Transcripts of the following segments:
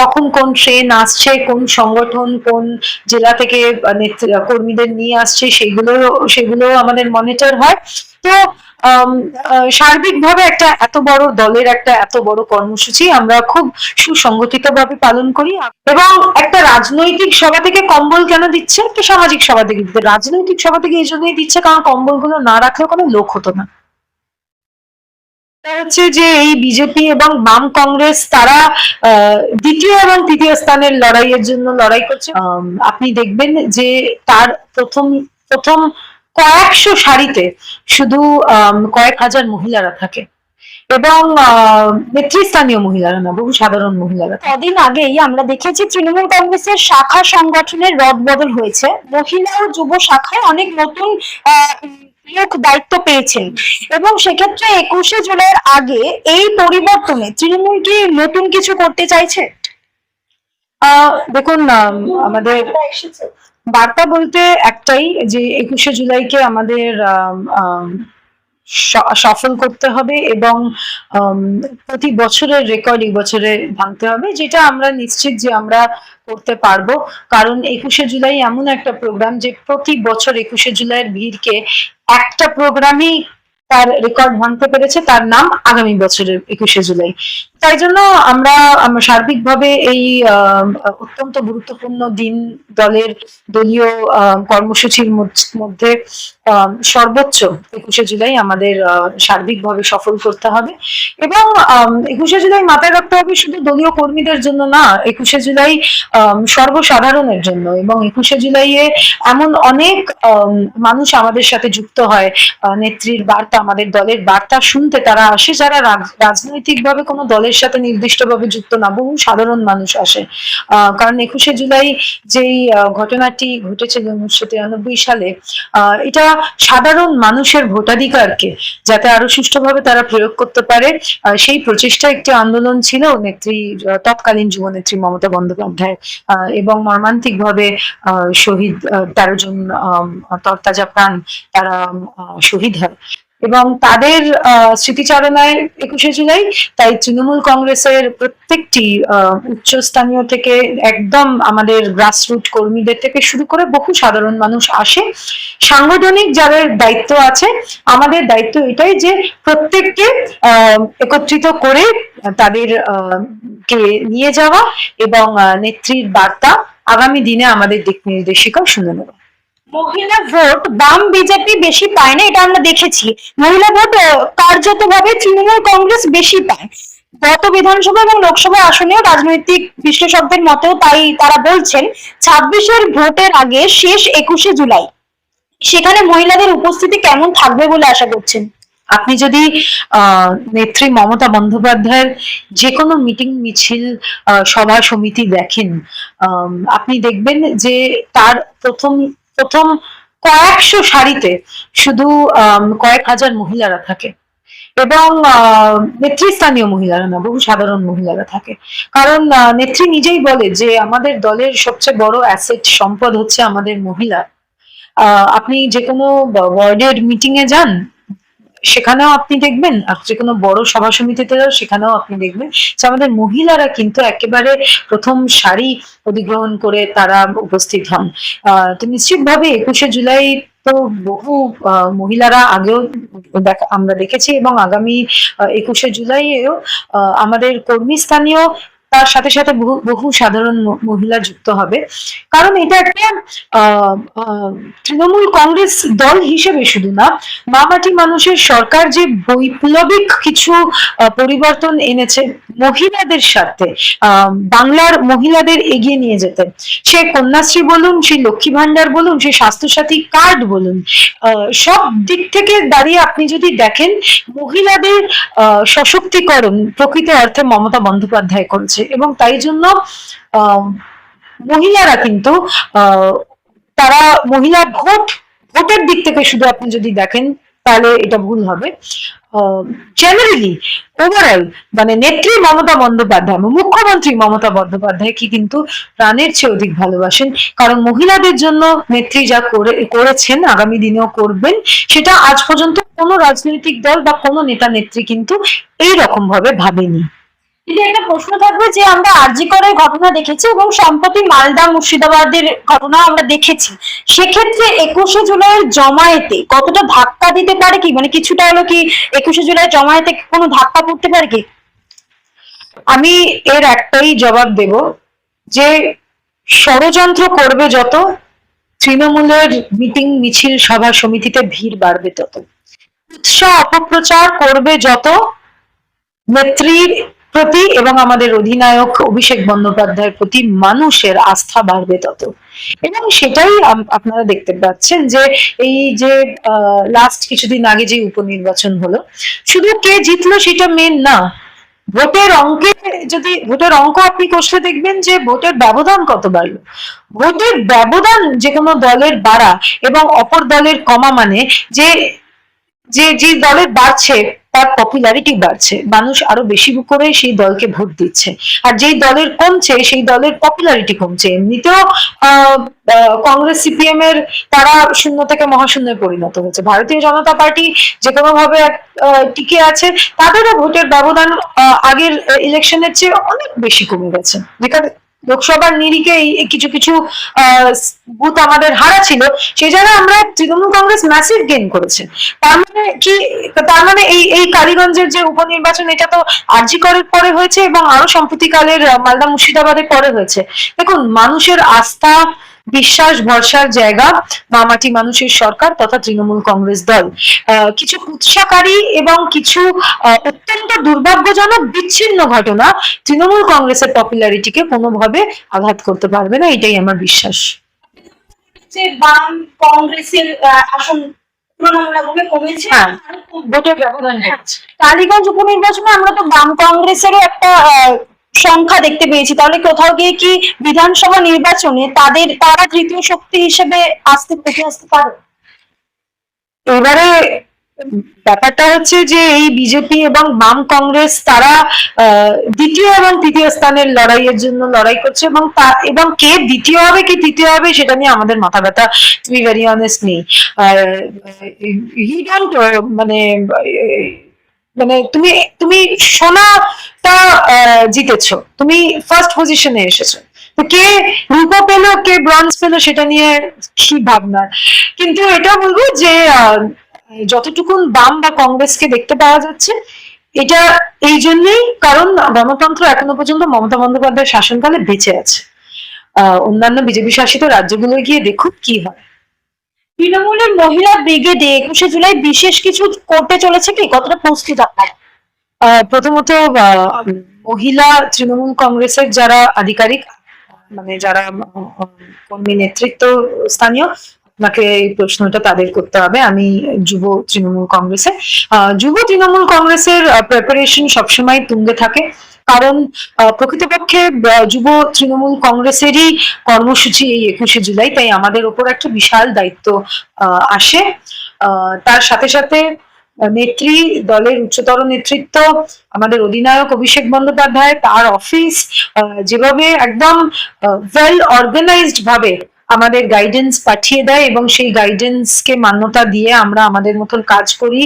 কখন কোন ট্রেন আসছে, কোন সংগঠন, কোন জেলা থেকে কর্মীদের নিয়ে আসছে, সেগুলো সেগুলো আমাদের মনিটর হয়। তো সার্বিকভাবে একটা এত বড় দলের একটা এত বড় কর্মসূচি আমরা খুব সুসংগঠিত ভাবে পালন করি। এবং একটা রাজনৈতিক সভা থেকে কম্বল কেন দিচ্ছে? একটা সামাজিক সভা থেকে দিচ্ছে। রাজনৈতিক সভা থেকে এই জন্যই দিচ্ছে, কারণ কম্বলগুলো না রাখলে কোনো লোক হতো না। হচ্ছে যে এই বিজেপি এবং বাম কংগ্রেস তারা দ্বিতীয় এবং তৃতীয় স্থানের লড়াইয়ের জন্য লড়াই করছে। আপনি দেখবেন যে তার প্রথম প্রথম কয়েকশো সারিতে শুধু কয়েক হাজার মহিলারা থাকে এবং নেতৃস্থানীয় মহিলারা না, বহু সাধারণ মহিলারা কদিন আগেই আমরা দেখেছি তৃণমূল কংগ্রেসের শাখা সংগঠনের রদবদল হয়েছে। মহিলা ও যুব শাখায় অনেক নতুন দায়িত্ব পেয়েছেন। এবং সেক্ষেত্রে একুশে জুলাইয়ের আগে এই পরিবর্তনে তৃণমূল কি নতুন কিছু করতে চাইছে? দেখুন আমাদের বার্তা বলতে একটাই যে একুশে জুলাইকে আমাদের সফল করতে হবে এবং প্রতি বছরের রেকর্ড এই বছরে ভাঙতে হবে, যেটা আমরা নিশ্চিত যে আমরা করতে পারব। কারণ একুশে জুলাই এমন একটা প্রোগ্রাম যে প্রতি বছর একুশে জুলাইয়ের ভিড়কে একটা প্রোগ্রামই তার রেকর্ড ভাঙতে পেরেছে তার নাম আগামী বছরের একুশে জুলাই। তাই জন্য আমরা সার্বিকভাবে এই অত্যন্ত গুরুত্বপূর্ণ দিন দলের দলীয় কর্মসূচির মধ্যে সর্বোচ্চ একুশে জুলাই আমাদের সার্বিকভাবে সফল করতে হবে। এবং একুশে জুলাই মাথায় রাখতে হবে শুধু দলীয় কর্মীদের জন্য না, একুশে জুলাই সর্বসাধারণের জন্য। এবং একুশে জুলাইয়ে এমন অনেক মানুষ আমাদের সাথে যুক্ত হয় নেত্রীর বার্তা, আমাদের দলের বার্তা শুনতে তারা আসে। যারা রাজ- রাজনৈতিকভাবে কোনো দলের সাথে নির্দিষ্টভাবে যুক্ত না, বহু সাধারণ মানুষ আসে। কারণ একুশে জুলাই যেই ঘটনাটি ঘটেছিল উনিশশো তিরানব্বই সালে এটা সাধারণ মানুষের ভোটাধিকারকে যাতে আরও সুষ্ঠুভাবে তারা প্রয়োগ করতে পারে সেই প্রচেষ্টা একটি আন্দোলন ছিল নেত্রী তৎকালীন যুবনেত্রী মমতা বন্দ্যোপাধ্যায় এবং মর্মান্তিকভাবে শহীদ তেরো জন তরতাজা প্রাণ তারা শহীদ হয়। এবং তাদের স্মৃতিচারণায় একুশে জুলাই, তাই তৃণমূল কংগ্রেসের প্রত্যেকটি উচ্চস্থানীয় থেকে একদম আমাদের গ্রাসরুট কর্মীদের থেকে শুরু করে বহু সাধারণ মানুষ আসে। সাংগঠনিক যাদের দায়িত্ব আছে, আমাদের দায়িত্ব এটাই যে প্রত্যেককে একত্রিত করে তাদের কে নিয়ে যাওয়া এবং নেত্রীর বার্তা আগামী দিনে আমাদের দিক নির্দেশিকা শুনে নেওয়া। মহিলা ভোট বাম বিজেপি বেশি পায় না এটা আমরা দেখেছি। মহিলা ভোট কার্যতভাবে তৃণমূল কংগ্রেস বেশি পায়। গত বিধানসভা এবং লোকসভা আসনেও রাজনৈতিক বিশ্লেষকদের মতেও তাই তারা বলছেন ছাব্বিশের ভোটের আগে শেষ একুশে জুলাই। সেখানে মহিলাদের উপস্থিতি কেমন থাকবে বলে আশা করছেন? আপনি যদি আহ, নেত্রী মমতা বন্দ্যোপাধ্যায়ের যে কোনো মিটিং মিছিল সভা সমিতি দেখেন আপনি দেখবেন যে তার প্রথম প্রথম কয়েকশো সারিতে শুধু কয়েক হাজার মহিলারা থাকে। এবং নেতৃস্থানীয় মহিলারা না, বহু সাধারণ মহিলারা থাকে। কারণ নেত্রী নিজেই বলে যে, আমাদের দলের সবচেয়ে বড় অ্যাসেট সম্পদ হচ্ছে আমাদের মহিলা। আপনি যে কোনো ওয়ার্ডের মিটিং এ যান সেখানেও আপনি দেখবেন যে কোনো বড় সভা সমিতিতে সেখানেও আপনি দেখবেন যে আমাদের মহিলারা কিন্তু একেবারে প্রথম সারি অধিগ্রহণ করে তারা উপস্থিত হন। তো নিশ্চিতভাবে একুশে জুলাই তো বহু মহিলারা আগেও আমরা দেখেছি এবং আগামী একুশে জুলাইয়েও আহ, আমাদের কর্মীস্থানীয় তার সাথে সাথে বহু সাধারণ মহিলা যুক্ত হবে। কারণ এটা একটা তৃণমূল কংগ্রেস দল হিসেবে শুধু না, মামাটি মানুষের সরকার যে বৈপ্লবিক কিছু পরিবর্তন এনেছে মহিলাদের সাথে বাংলার মহিলাদের এগিয়ে নিয়ে যেতে। সে কন্যাশ্রী বলুন, সে লক্ষ্মী ভান্ডার বলুন, সে স্বাস্থ্যসাথী কার্ড বলুন সব দিক থেকে দাঁড়িয়ে আপনি যদি দেখেন, মহিলাদের সশক্তিকরণ প্রকৃত অর্থে মমতা বন্দ্যোপাধ্যায় করেছে। এবং তাই জন্য মহিলারা কিন্তু তারা মহিলা ভোট, ভোটের দিক থেকে শুধু আপনি যদি দেখেন, তাহলে এটা ভুল হবে। জেনারেলি ওভারঅল মানে নেত্রী মমতা বন্দ্যোপাধ্যায় মুখ্যমন্ত্রী মমতা বন্দ্যোপাধ্যায় কি কিন্তু প্রাণের চেয়ে অধিক ভালোবাসেন। কারণ মহিলাদের জন্য নেত্রী যা করে, করেছেন, আগামী দিনেও করবেন, সেটা আজ পর্যন্ত কোনো রাজনৈতিক দল বা কোনো নেতা নেত্রী কিন্তু এই রকম ভাবে ভাবেনি। একটা প্রশ্ন থাকবে যে আমরা আরজি করার ঘটনা দেখেছি এবং সম্প্রতি মালদা মুর্শিদাবাদের ঘটনা আমরা দেখেছি। সেক্ষেত্রে একুশে জুলাইয়ের জমায়েতে কতটা ধাক্কা দিতে পারে কি? মানে কিছুটা হলো কি একুশে জুলাই জমায়েতে কোনো ধাক্কা পড়তে পারে কি? আমি এর একটাই জবাব দেব যে ষড়যন্ত্র করবে যত, তৃণমূলের মিটিং মিছিল সভা সমিতিতে ভিড় বাড়বে তত। উৎসাহ অপপ্রচার করবে যত, নেত্রীর প্রতি এবং আমাদের অধিনায়ক অভিষেক বন্দ্যোপাধ্যায়ের প্রতি মানুষের আস্থা বাড়বে তত। এবং সেটাই আপনারা দেখতে পাচ্ছেন যে এই যে লাস্ট কিছুদিন আগে যে উপনির্বাচন হলো, শুধু কে জিতলো সেটা মেন না। ভোটের অঙ্কে যদি, ভোটের অঙ্ক আপনি কষলে দেখবেন যে ভোটের ব্যবধান কত বাড়লো। ভোটের ব্যবধান যে কোনো দলের বাড়া এবং অপর দলের কমা মানে যে যে যে দলের বাড়ছে তার পপুলারিটি বাড়ছে। মানুষ আরও বেশি করে সেই দলকে ভোট দিচ্ছে। আর যেই দলের কমছে, সেই দলের পপুলারিটি কমছে। এমনিতেও কংগ্রেস সিপিএম এর তারা শূন্য থেকে মহাশূন্যে পরিণত হয়েছে। ভারতীয় জনতা পার্টি যে কোনো ভাবে টিকে আছে, তাদেরও ভোটের ব্যবধান আগের ইলেকশনের চেয়ে অনেক বেশি কমে গেছে। যেখানে লোকসভার নিরিখে কিছু কিছু বুথ আমাদের হারা ছিল, সেই জায়গায় আমরা তৃণমূল কংগ্রেস ম্যাসিভ গেইন করেছে। তার মানে কি, তার মানে এই এই কালীগঞ্জের যে উপনির্বাচন, এটা তো আরজি করের পরে হয়েছে এবং আরও সম্প্রতিকালের মালদা মুর্শিদাবাদের পরে হয়েছে। দেখুন, মানুষের আস্থা বিশ্বাস ভরসার জায়গা মামাটি মানুষের সরকার তথা তৃণমূল কংগ্রেস দল। আহ, কিছু কুৎসাকারী এবং কিছু অত্যন্ত দুর্ভাগ্যজনক বিচ্ছিন্ন ঘটনা তৃণমূল কংগ্রেসের পপুলারিটিকে কোনোভাবে আঘাত করতে পারবে না এটাই আমার বিশ্বাস। যে বাম কংগ্রেসের আসন তুলনামূলকভাবে কমেছে হ্যাঁ। ভোটের ব্যবধান হচ্ছে টালিগঞ্জ উপনির্বাচনে আমরা তো বাম কংগ্রেসেরও একটা আহ, সংখ্যা দেখতে পেয়েছি। তাহলে কোথাও গিয়ে কি বিধানসভা নির্বাচনে তাদের, তারা তৃতীয় শক্তি হিসেবে আসতে, উঠে আসতে পারে? এবারে ব্যাপারটা হচ্ছে যে এই বিজেপি এবং বাম কংগ্রেস তারা দ্বিতীয় এবং তৃতীয় স্থানের লড়াইয়ের জন্য লড়াই করছে এবং তা- এবং কে দ্বিতীয় হবে, কি তৃতীয় হবে, সেটা নিয়ে আমাদের মাথা ব্যথা বি ভেরি অনেস্ট নেই। মানে মানে তুমি তুমি সোনাটা জিতেছো। তুমি ফার্স্ট পজিশনে এসেছ। তো কে রূপো পেল, কে ব্রঞ্জ পেল, সেটা নিয়ে কি ভাবনা? কিন্তু এটা বলব যে যতটুকুন বাম বা কংগ্রেসকে দেখতে পাওয়া যাচ্ছে, এটা এই জন্যই কারণ গণতন্ত্র এখনও পর্যন্ত মমতা বন্দ্যোপাধ্যায়ের শাসনকালে বেঁচে আছে। অন্যান্য বিজেপি শাসিত রাজ্যগুলো গিয়ে দেখুক কি হয়। তৃণমূলের মহিলা ব্রিগেডে একুশে জুলাই বিশেষ কিছু করতে চলেছে কি? কতটা প্রস্তুত আপনারা? প্রথমত মহিলা তৃণমূল কংগ্রেসের যারা আধিকারিক মানে যারা কর্মী নেতৃত্ব স্থানীয় আপনাকে এই প্রশ্নটা তাদের করতে হবে। আমি যুব তৃণমূল কংগ্রেসে। যুব তৃণমূল কংগ্রেসের প্রিপারেশন সবসময় তুঙ্গে থাকে। কারণ প্রকৃতপক্ষে যুব তৃণমূল কংগ্রেসেরই কর্মসূচি এই একুশে জুলাই, তাই আমাদের ওপর একটা বিশাল দায়িত্ব আসে। তার সাথে সাথে নেত্রী, দলের উচ্চতর নেতৃত্ব, আমাদের অধিনায়ক অভিষেক বন্দ্যোপাধ্যায়, তার অফিস যেভাবে একদম ওয়েল অর্গানাইজড ভাবে আমাদের গাইডেন্স পাঠিয়ে দেয় এবং সেই গাইডেন্স কে মান্যতা দিয়ে আমরা আমাদের মতন কাজ করি।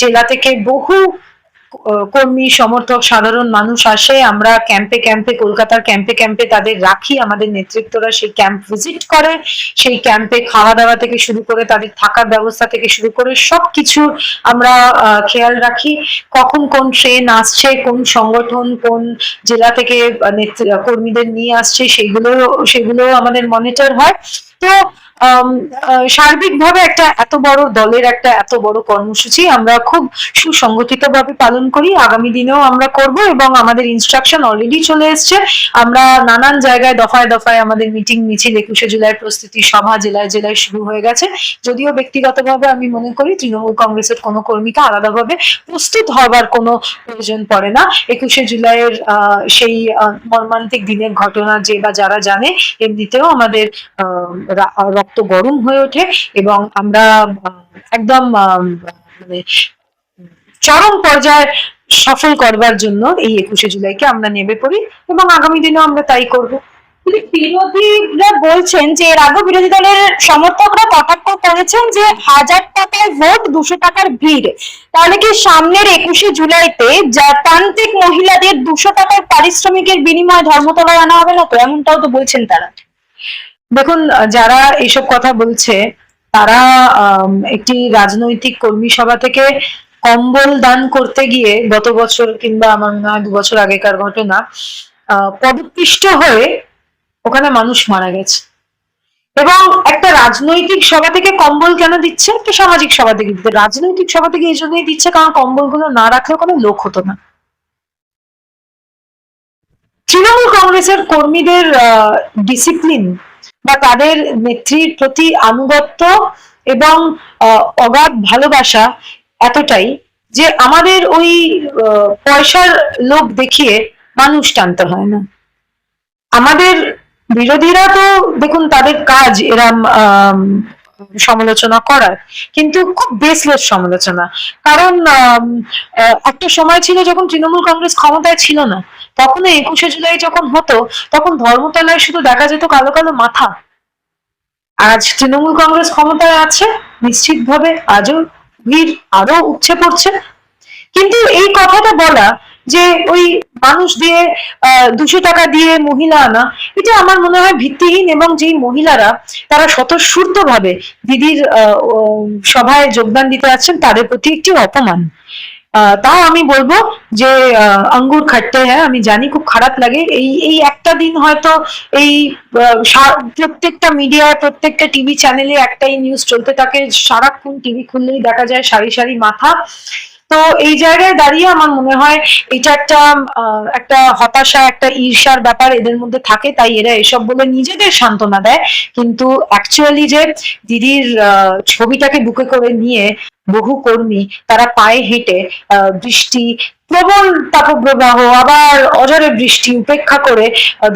জেলা থেকে বহু কর্মী সমর্থক সাধারণ মানুষ আসে আমরা ক্যাম্পে ক্যাম্পে কলকাতার ক্যাম্পে ক্যাম্পে তাদের রাখি আমাদের নেতৃত্বরা সেই ক্যাম্প ভিজিট করে সেই ক্যাম্পে খাওয়া দাওয়া থেকে শুরু করে তাদের থাকার ব্যবস্থা থেকে শুরু করে সবকিছু আমরা আহ, খেয়াল রাখি। কখন কোন ট্রেন আসছে কোন সংগঠন কোন জেলা থেকে কর্মীদের নিয়ে আসছে সেগুলো সেগুলো আমাদের মনিটর হয়। তো আম, আহ, সার্বিকভাবে একটা এত বড় দলের একটা এত বড় কর্মসূচি আমরা খুব সুসংগঠিত ভাবে পালন করি। আগামী দিনেও আমরা করব এবং আমাদের ইনস্ট্রাকশন অলরেডি চলে এসেছে। আমরা নানান জায়গায় দফায় দফায় আমাদের মিটিং মিছিল একুশে জুলাই প্রস্তুতি সভা জেলায় জেলায় শুরু হয়ে গেছে। যদিও ব্যক্তিগতভাবে আমি মনে করি তৃণমূল কংগ্রেসের কোনো কর্মীকে আলাদাভাবে প্রস্তুত হবার কোনো প্রয়োজন পড়ে না। একুশে জুলাইয়ের সেই মর্মান্তিক দিনের ঘটনা যে বা যারা জানে এমনিতেও আমাদের আহ, রক্ত গরম হয়ে ওঠে এবং আমরা একদম মানে চরম পর্যায়ে সফল করবার জন্য এই একুশে জুলাইকে আমরা নেমে পড়ি এবং আগামী দিনেও আমরা তাই করব। বিরোধীরা বলছেন যে এর আগে বিরোধী দলের সমর্থকরা কটাক্ষ করেছেন যে হাজার টাকার ভোট, দুশো টাকার ভিড়। তাহলে কি সামনের একুশে জুলাইতে তান্ত্রিক মহিলাদের দুশো টাকার পারিশ্রমিকের বিনিময়ে ধর্মতলায় আনা হবে না তো? এমনটাও তো বলছেন তারা। দেখুন, যারা এইসব কথা বলছে, তারা একটি রাজনৈতিক কর্মী সভা থেকে কম্বল দান করতে গিয়ে গত বছর কিংবা আমার মনে হয় দু বছর আগেকার ঘটনা পদপিষ্ট হয়ে ওখানে মানুষ মারা গেছে। এবং একটা রাজনৈতিক সভা থেকে কম্বল কেন দিচ্ছে? একটা সামাজিক সভা থেকে দিচ্ছে। রাজনৈতিক সভা থেকে এই জন্যই দিচ্ছে, কারণ কম্বলগুলো না রাখলে কোনো লোক হতো না। তৃণমূল কংগ্রেসের কর্মীদের ডিসিপ্লিন বা তাদের নেত্রীর প্রতি আনুগত্য এবং অগাধ ভালোবাসা এতটাই যে আমাদের ওই পয়সার লোক দেখিয়ে মানুষ টানতে হয় না। আমাদের বিরোধীরা তো দেখুন তাদের কাজ এরা সমালোচনা করার, কিন্তু খুব বেসলেস সমালোচনা। কারণ একটা সময় ছিল যখন তৃণমূল কংগ্রেস ক্ষমতায় ছিল না তখন একুশে জুলাই যখন হতো, তখন ধর্মতলায় শুধু দেখা যেত কালো কালো মাথা। আজ তৃণমূল কংগ্রেস ক্ষমতায় আছে, নিশ্চিতভাবে আজও ভিড় আরও উপচে পড়ছে। কিন্তু এই কথাটা বলা যে ওই মানুষ দিয়ে দুশো টাকা দিয়ে মহিলা আনা, এটা আমার মনে হয় ভিত্তিহীন এবং যেই মহিলারা, তারা স্বতঃস্ফূর্ত ভাবে দিদির সভায় যোগদান দিতে যাচ্ছেন, তাদের প্রতি একটি অপমান। তাও আমি বলব যে আঙ্গুর খাটতে হ্যাঁ আমি জানি খুব খারাপ লাগে। এই এই একটা দিন হয়তো এই প্রত্যেকটা মিডিয়ায়, প্রত্যেকটা টিভি চ্যানেলে একটাই নিউজ চলতে থাকে। সারাক্ষণ টিভি খুললেই দেখা যায় সারি সারি মাথা। তো এই জায়গায় দাঁড়িয়ে আমার মনে হয় এটা একটা একটা হতাশা, একটা ঈর্ষার ব্যাপার এদের মধ্যে থাকে, তাই এরা এসব বলে নিজেদের সান্ত্বনা দেয়। কিন্তু অ্যাকচুয়ালি যে দিদির ছবিটাকে বুকে করে নিয়ে বহু কর্মী তারা পায়ে হেঁটে বৃষ্টি, প্রবল তাপপ্রবাহ, আবার অজরে বৃষ্টি উপেক্ষা করে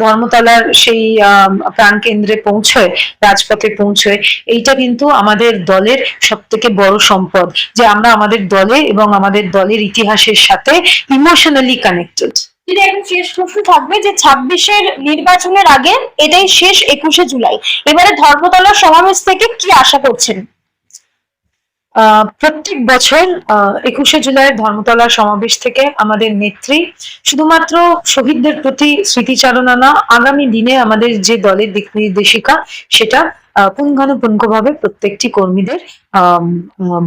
ধর্মতলার সেই প্রাণ কেন্দ্রে পৌঁছয়, রাজপথে পৌঁছয়। এইটা কিন্তু আমাদের দলের সব থেকে বড় সম্পদ, যে আমরা আমাদের দলে এবং আমাদের দলের ইতিহাসের সাথে ইমোশনালি কানেক্টেড শেষ থাকবে যে ছাব্বিশের নির্বাচনের আগে এটাই শেষ একুশে জুলাই। এবারে ধর্মতলার সমাবেশ থেকে কি আশা করছেন? প্রত্যেক বছর একুশে জুলাইয়ের ধর্মতলা সমাবেশ থেকে আমাদের নেত্রী, শুধুমাত্র শহীদদের প্রতি স্মৃতিচারণা না, আগামী দিনে আমাদের যে দলের দিক নির্দেশিকা, সেটা পুঙ্খানুপুঙ্খভাবে প্রত্যেকটি কর্মীদের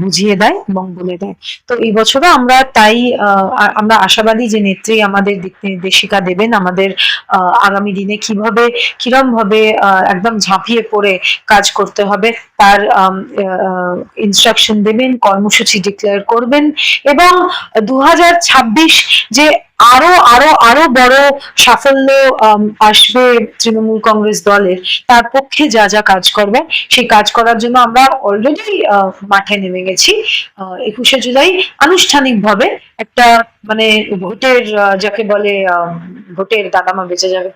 বুঝিয়ে দেয় এবং বলে দেয়। তো এই বছরও আমরা তাই আমরা আশাবাদী যে নেত্রী আমাদের দিক নির্দেশিকা দেবেন, আমাদের আগামী দিনে কীভাবে কিরম ভাবে একদম ঝাঁপিয়ে পড়ে কাজ করতে হবে, তার ইনস্ট্রাকশন দেবেন, কর্মসূচি ডিক্লেয়ার করবেন এবং দু হাজার ছাব্বিশ যে আরও আরও আরও বড় সাফল্য আসবে তৃণমূল কংগ্রেস দলের, তার পক্ষে যা যা কাজ করবে, সেই কাজ করার জন্য আমরা অলরেডি মাঠে নেমে গেছি। একুশে জুলাই আনুষ্ঠানিক ভাবে একটা মানে ভোটের যাকে বলে ভোটের দাদামা বেঁচে যাবে।